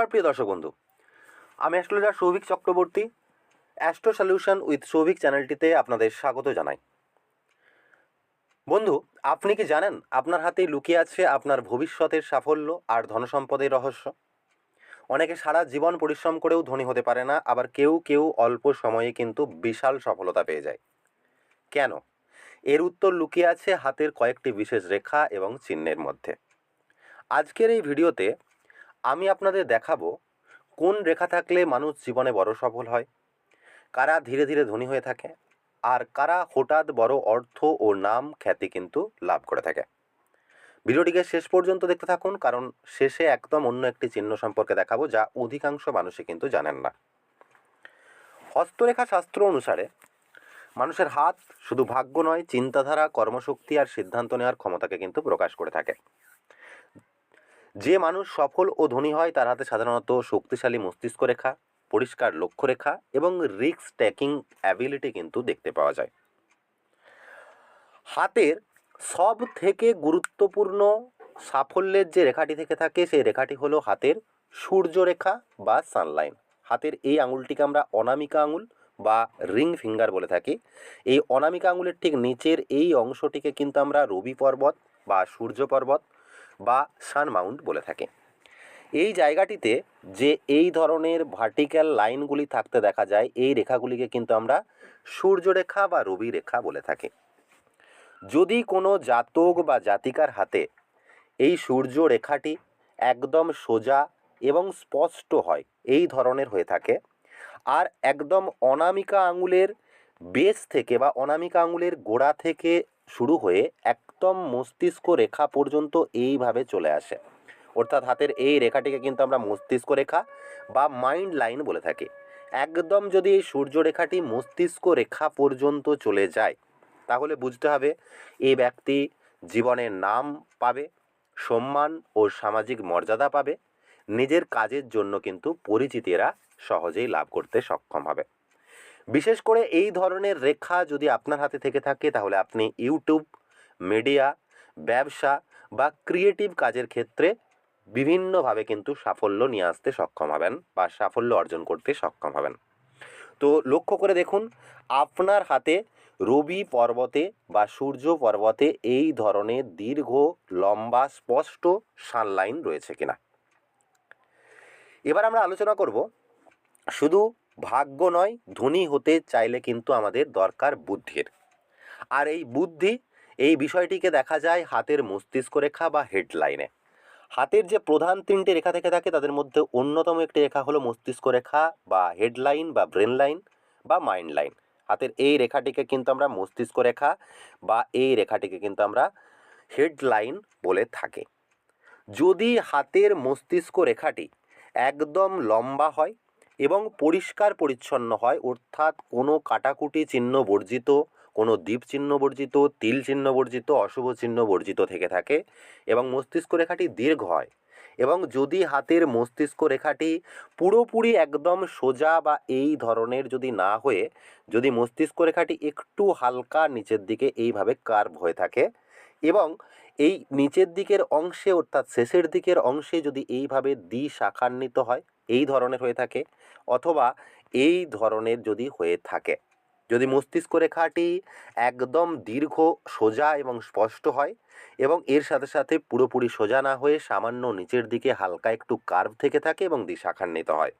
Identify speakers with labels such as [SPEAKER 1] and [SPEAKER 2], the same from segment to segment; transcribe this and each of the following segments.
[SPEAKER 1] নমস্কার, প্রিয় দর্শক বন্ধু। আমি astrologer Souvik Chakraborty, astro solution with Souvik চ্যানেলটিতে আপনাদের স্বাগত জানাই। বন্ধু, আপনি কি জানেন আপনার হাতেই লুকিয়ে আছে আপনার ভবিষ্যতের সাফল্য আর ধনসম্পদের রহস্য? অনেকে সারা জীবন পরিশ্রম করেও ধনী হতে পারে না, আবার কেউ কেউ অল্প সময়ে কিন্তু বিশাল সফলতা পেয়ে যায়। কেন? এর উত্তর লুকিয়ে আছে হাতের কয়েকটি বিশেষ রেখা এবং চিহ্নের মধ্যে। আজকের এই ভিডিওতে আমি আপনাদের দেখাবো কোন রেখা থাকলে মানুষ জীবনে বড় সফল হয়, কারা ধীরে ধীরে ধনী হয়ে থাকে, আর কারা হঠাৎ বড় অর্থ ও নাম খ্যাতি কিন্তু লাভ করে থাকে। ভিডিওটিকে শেষ পর্যন্ত দেখতে থাকুন, কারণ শেষে একদম অন্য একটি চিহ্ন সম্পর্কে দেখাবো যা অধিকাংশ মানুষই কিন্তু জানেন না। হস্তরেখা শাস্ত্র অনুসারে মানুষের হাত শুধু ভাগ্য নয়, চিন্তাধারা, কর্মশক্তি আর সিদ্ধান্ত নেওয়ার ক্ষমতাকে কিন্তু প্রকাশ করে থাকে। যে মানুষ সফল ও ধনী হয়, তার হাতে সাধারণত শক্তিশালী মস্তিষ্ক রেখা, পরিষ্কার লক্ষ্য রেখা এবং রিস্ক ট্যাকিং অ্যাবিলিটি কিন্তু দেখতে পাওয়া যায়। হাতের সব থেকে গুরুত্বপূর্ণ সাফল্যের যে রেখাটি থেকে থাকে, সেই রেখাটি হলো হাতের সূর্য রেখা বা সানলাইন হাতের এই আঙুলটিকে আমরা অনামিকা আঙুল বা রিং ফিঙ্গার বলে থাকি। এই অনামিকা আঙুলের ঠিক নিচের এই অংশটিকে কিন্তু আমরা রবি পর্বত বা সূর্য পর্বত বা সান মাউন্ট বলে থাকে। এই জায়গাটিতে যে এই ধরনের ভার্টিক্যাল লাইনগুলি থাকতে দেখা যায়, এই রেখাগুলিকে কিন্তু আমরা সূর্যরেখা বা রবি রেখা বলে থাকি। যদি কোনো জাতক বা জাতিকার হাতে এই সূর্য রেখাটি একদম সোজা এবং স্পষ্ট হয়, এই ধরনের হয়ে থাকে, আর একদম অনামিকা আঙুলের বেস থেকে বা অনামিকা আঙুলের গোড়া থেকে শুরু হয়ে একদম মস্তিষ্ক রেখা পর্যন্ত এইভাবে চলে আসে। অর্থাৎ হাতের এই রেখাটিকে কিন্তু আমরা মস্তিষ্ক রেখা বা মাইন্ড লাইন বলে থাকি। একদম যদি এই সূর্য রেখাটি মস্তিষ্ক রেখা পর্যন্ত চলে যায়, তাহলে বুঝতে হবে এই ব্যক্তি জীবনে নাম পাবে, সম্মান ও সামাজিক মর্যাদা পাবে, নিজের কাজের জন্য কিন্তু পরিচিতি এরা সহজেই লাভ করতে সক্ষম হবে। বিশেষ করে এই ধরনের রেখা যদি আপনার হাতে থেকে থাকে, তাহলে আপনি ইউটিউব, মিডিয়া, ব্যবসা বা ক্রিয়েটিভ কাজের ক্ষেত্রে বিভিন্নভাবে কিন্তু সাফল্য নিয়ে আসতে সক্ষম হবেন বা সাফল্য অর্জন করতে সক্ষম হবেন। তো লক্ষ্য করে দেখুন, আপনার হাতে রবি পর্বতে বা সূর্য পর্বতে এই ধরনের দীর্ঘ, লম্বা, স্পষ্ট সানলাইন রয়েছে কিনা। এবার আমরা আলোচনা করব শুধু ভাগ্য নয়, ধনী হতে চাইলে কিন্তু আমাদের দরকার বুদ্ধির। আর এই বুদ্ধি, এই বিষয়টিকে দেখা যায় হাতের মস্তিষ্ক রেখা বা হেডলাইনে। হাতের যে প্রধান তিনটে রেখা থেকে থাকে, তাদের মধ্যে অন্যতম একটি রেখা হলো মস্তিষ্ক রেখা বা হেডলাইন বা ব্রেন লাইন বা মাইন্ড লাইন। হাতের এই রেখাটিকে কিন্তু আমরা মস্তিষ্ক রেখা বা এই রেখাটিকে কিন্তু আমরা হেডলাইন বলে থাকি। যদি হাতের মস্তিষ্ক রেখাটি একদম লম্বা হয় এবং পরিষ্কার পরিচ্ছন্ন হয়। অর্থাৎ কোনো কাটাকুটি চিহ্ন বর্জিত, কোনো দ্বীপ চিহ্ন বর্জিত, তিল চিহ্ন বর্জিত, অশুভ চিহ্ন বর্জিত থেকে থাকে এবং মস্তিষ্ক রেখাটি দীর্ঘ হয় এবং যদি হাতের মস্তিষ্ক রেখাটি পুরোপুরি একদম সোজা বা এই ধরনের যদি না হয়ে, যদি মস্তিষ্ক রেখাটি একটু হালকা নিচের দিকে এইভাবে কার্ভ হয়ে থাকে এবং এই নিচের দিকের অংশে অর্থাৎ শেষের দিকের অংশে যদি এইভাবে দ্বি শাখান্বিত হয় এই ধরনের হয়ে থাকে অথবা এই ধরনের যদি হয়ে থাকে। যদি মস্তিষ্ক রেখাটি একদম দীর্ঘ, সোজা এবং স্পষ্ট হয় এবং এর সাথে সাথে পুরোপুরি সোজা না হয়ে সামান্য নিচের দিকে হালকা একটু কার্ভ থেকে থাকে এবং দিশাখান্বিত হয়।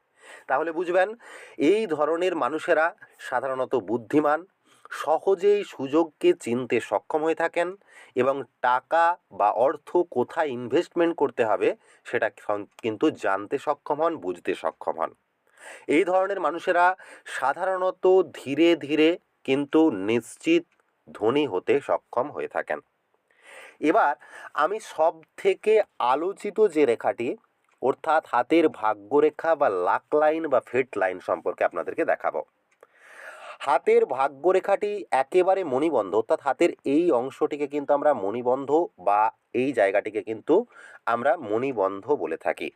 [SPEAKER 1] তাহলে বুঝবেন, এই ধরনের মানুষেরা সাধারণত বুদ্ধিমান সহজেই সুযোগকে চিনতে সক্ষম হয়ে থাকেন এবং টাকা বা অর্থ কোথায় ইনভেস্টমেন্ট করতে হবে সেটা কিন্তু জানতে সক্ষম হন, বুঝতে সক্ষম হন। এই ধরনের মানুষেরা সাধারণত ধীরে ধীরে কিন্তু নিশ্চিত ধনী হতে সক্ষম হয়ে থাকেন। এবার আমি সব থেকে আলোচিত যে রেখাটি, অর্থাৎ হাতের ভাগ্যরেখা বা লাক লাইন বা ফেট লাইন সম্পর্কে আপনাদেরকে দেখাবো। হাতের ভাগ্যরেখাটি একেবারে মণিবন্ধ, অর্থাৎ হাতের এই অংশটিকে কিন্তু আমরা মণিবন্ধ বা এই জায়গাটিকে কিন্তু আমরা মণিবন্ধ বলে থাকি।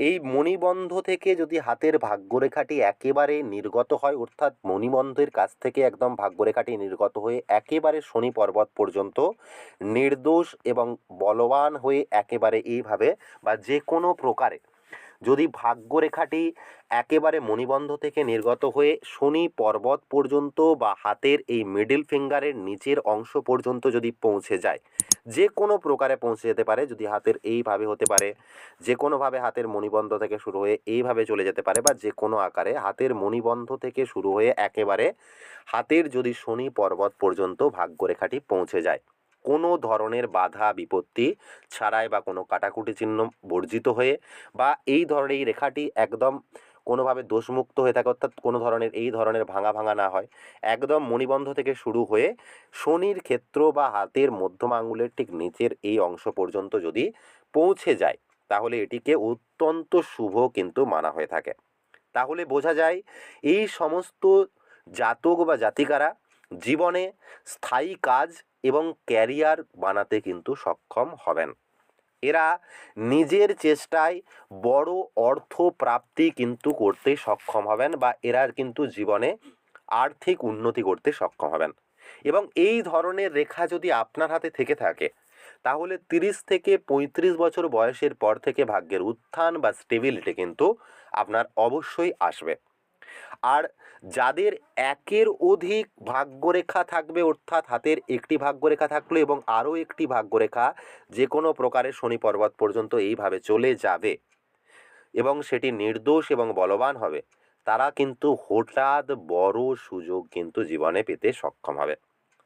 [SPEAKER 1] এই মণিবন্ধ থেকে যদি হাতের ভাগ্যরেখাটি একেবারে নির্গত হয়, অর্থাৎ মণিবন্ধের কাছ থেকে একদম ভাগ্যরেখাটি নির্গত হয়ে একেবারে শনি পর্বত পর্যন্ত নির্দোষ এবং বলবান হয়ে একেবারে এইভাবে বা যে কোনো প্রকারে যদি ভাগ্যরেখাটি একেবারে মণিবন্ধ থেকে নির্গত হয়ে শনি পর্বত পর্যন্ত বা হাতের এই মিডিল ফিঙ্গারের নিচের অংশ পর্যন্ত যদি পৌঁছে যায়, যে কোনো প্রকারে পৌঁছে যেতে পারে, যদি হাতের এইভাবে হতে পারে, যে কোনোভাবে হাতের মণিবন্ধ থেকে শুরু হয়ে এইভাবে চলে যেতে পারে বা যে কোনো আকারে হাতের মণিবন্ধ থেকে শুরু হয়ে একেবারে হাতের যদি শনি পর্বত পর্যন্ত ভাগ্যরেখাটি পৌঁছে যায়। কোনো ধরনের বাধা, বিপত্তি ছাড়াই বা কোনো কাটাকুটি চিহ্ন বর্জিত হয়ে বা এই ধরনের এই রেখাটি একদম কোনোভাবে দোষমুক্ত হয়ে থাকে, অর্থাৎ কোনো ধরনের এই ধরনের ভাঙা ভাঙা না হয়, একদম মণিবন্ধ থেকে শুরু হয়ে শনির ক্ষেত্র বা হাতের মধ্যম আঙুলের ঠিক নিচের এই অংশ পর্যন্ত যদি পৌঁছে যায়, তাহলে এটিকে অত্যন্ত শুভ কিন্তু মানা হয়ে থাকে। তাহলে বোঝা যায় এই সমস্ত জাতক বা জাতিকারা জীবনে স্থায়ী কাজ এবং ক্যারিয়ার বানাতে কিন্তু সক্ষম হবেন। এরা নিজের চেষ্টায় বড় অর্থ প্রাপ্তি কিন্তু করতে সক্ষম হবেন বা এরা কিন্তু জীবনে আর্থিক উন্নতি করতে সক্ষম হবেন। এবং এই ধরনের রেখা যদি আপনার হাতে থেকে থাকে, তাহলে তিরিশ থেকে পঁয়ত্রিশ বছর বয়সের পর থেকে ভাগ্যের উত্থান বা স্টেবিলিটি কিন্তু আপনার অবশ্যই আসবে। আর যাদের একের অধিক ভাগ্যরেখা থাকবে, অর্থাৎ হাতের একটি ভাগ্যরেখা থাকল এবং আরও একটি ভাগ্যরেখা যে কোনো প্রকারের শনি পর্বত পর্যন্ত এইভাবে চলে যাবে এবং সেটি নির্দোষ এবং বলবান হবে, তারা কিন্তু হঠাৎ বড় সুযোগ কিন্তু জীবনে পেতে সক্ষম হবে।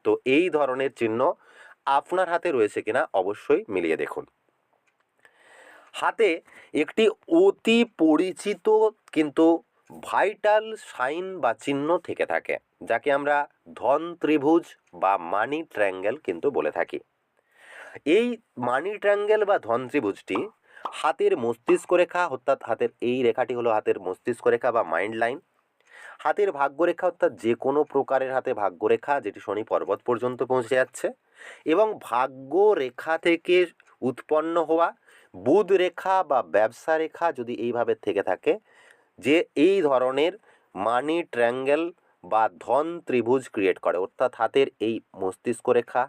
[SPEAKER 1] তো এই ধরনের চিহ্ন আপনার হাতে রয়েছে কিনা অবশ্যই মিলিয়ে দেখুন। হাতে একটি অতি পরিচিত কিন্তু ভাইটাল সাইন বা চিহ্ন থেকে থাকে, যাকে আমরা ধন ত্রিভুজ বা মানি ট্র্যাঙ্গেল কিন্তু বলে থাকি। এই মানি ট্র্যাঙ্গেল বা ধন ত্রিভুজটি হাতের মস্তিষ্ক রেখা, অর্থাৎ হাতের এই রেখাটি হলো হাতের মস্তিষ্ক রেখা বা মাইন্ড লাইন। হাতের ভাগ্যরেখা অর্থাৎ যে কোনো প্রকারের হাতে ভাগ্যরেখা যেটি শনি পর্বত পর্যন্ত পৌঁছে যাচ্ছে। এবং ভাগ্য রেখা থেকে উৎপন্ন হওয়া বুধ রেখা বা ব্যবসা রেখা যদি এইভাবে থেকে থাকে যে এই ধরনের মানি ট্র্যাঙ্গেল বা ধন ত্রিভুজ ক্রিয়েট করে। অর্থাৎ হাতের এই মস্তিষ্ক রেখা,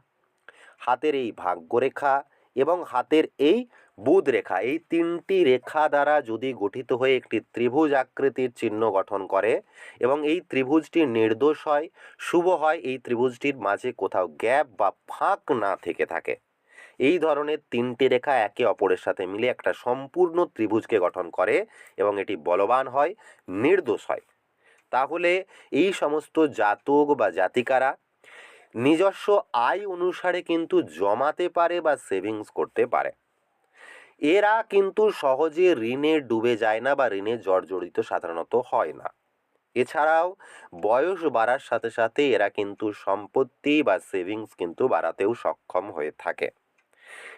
[SPEAKER 1] হাতের এই ভাগ্যরেখা এবং হাতের এই বুধ রেখা। এই তিনটি রেখা দ্বারা যদি গঠিত হয়ে একটি ত্রিভুজ আকৃতির চিহ্ন গঠন করে এবং এই ত্রিভুজটি নির্দোষ হয়, শুভ হয়, এই ত্রিভুজটির মাঝে কোথাও গ্যাপ বা ফাঁক না থেকে থাকে। এই ধরনের তিনটি রেখা একে অপরের সাথে মিলে একটা সম্পূর্ণ ত্রিভুজকে গঠন করে এবং এটি বলবান হয়, নির্দোষ হয়। তাহলে এই সমস্ত জাতক বা জাতিকারা নিজস্ব আয় অনুসারে কিন্তু জমাতে পারে বা সেভিংস করতে পারে। এরা কিন্তু সহজে ঋণে ডুবে যায় না বা ঋণে জর্জরিত সাধারণত হয় না। এছাড়াও বয়স বাড়ার সাথে সাথে এরা কিন্তু সম্পত্তি বা সেভিংস কিন্তু বাড়াতেও সক্ষম হয়ে থাকে।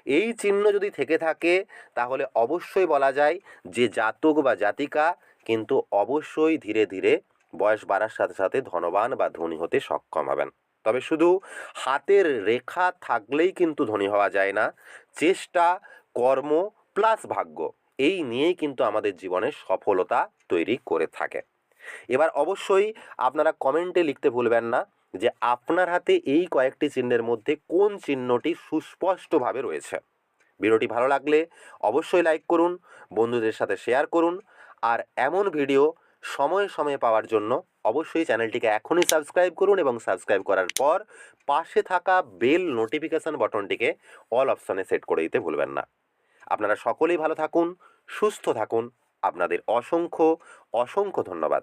[SPEAKER 1] এই চিহ্ন যদি থেকে থাকে, তাহলে অবশ্যই বলা যায় যে জাতক বা জাতিকা কিন্তু অবশ্যই ধীরে ধীরে বয়স বাড়ার সাথে সাথে ধনবান বা ধনী হতে সক্ষম হবেন। তবে শুধু হাতের রেখা থাকলেই কিন্তু ধনী হওয়া যায় না, চেষ্টা, কর্ম প্লাস ভাগ্য, এই নিয়েই কিন্তু আমাদের জীবনে সফলতা তৈরি করে থাকে। এবার অবশ্যই আপনারা কমেন্টে লিখতে ভুলবেন না যে আপনার হাতে এই কয়েকটি চিহ্নের মধ্যে কোন চিহ্নটি সুস্পষ্টভাবে রয়েছে। ভিডিওটি ভালো লাগলে অবশ্যই লাইক করুন, বন্ধুদের সাথে শেয়ার করুন আর এমন ভিডিও সময়ে সময়ে পাওয়ার জন্য অবশ্যই চ্যানেলটিকে এখনই সাবস্ক্রাইব করুন এবং সাবস্ক্রাইব করার পর পাশে থাকা বেল নোটিফিকেশান বটনটিকে অল অপশনে সেট করে দিতে ভুলবেন না। আপনারা সকলেই ভালো থাকুন, সুস্থ থাকুন। আপনাদের অসংখ্য অসংখ্য ধন্যবাদ।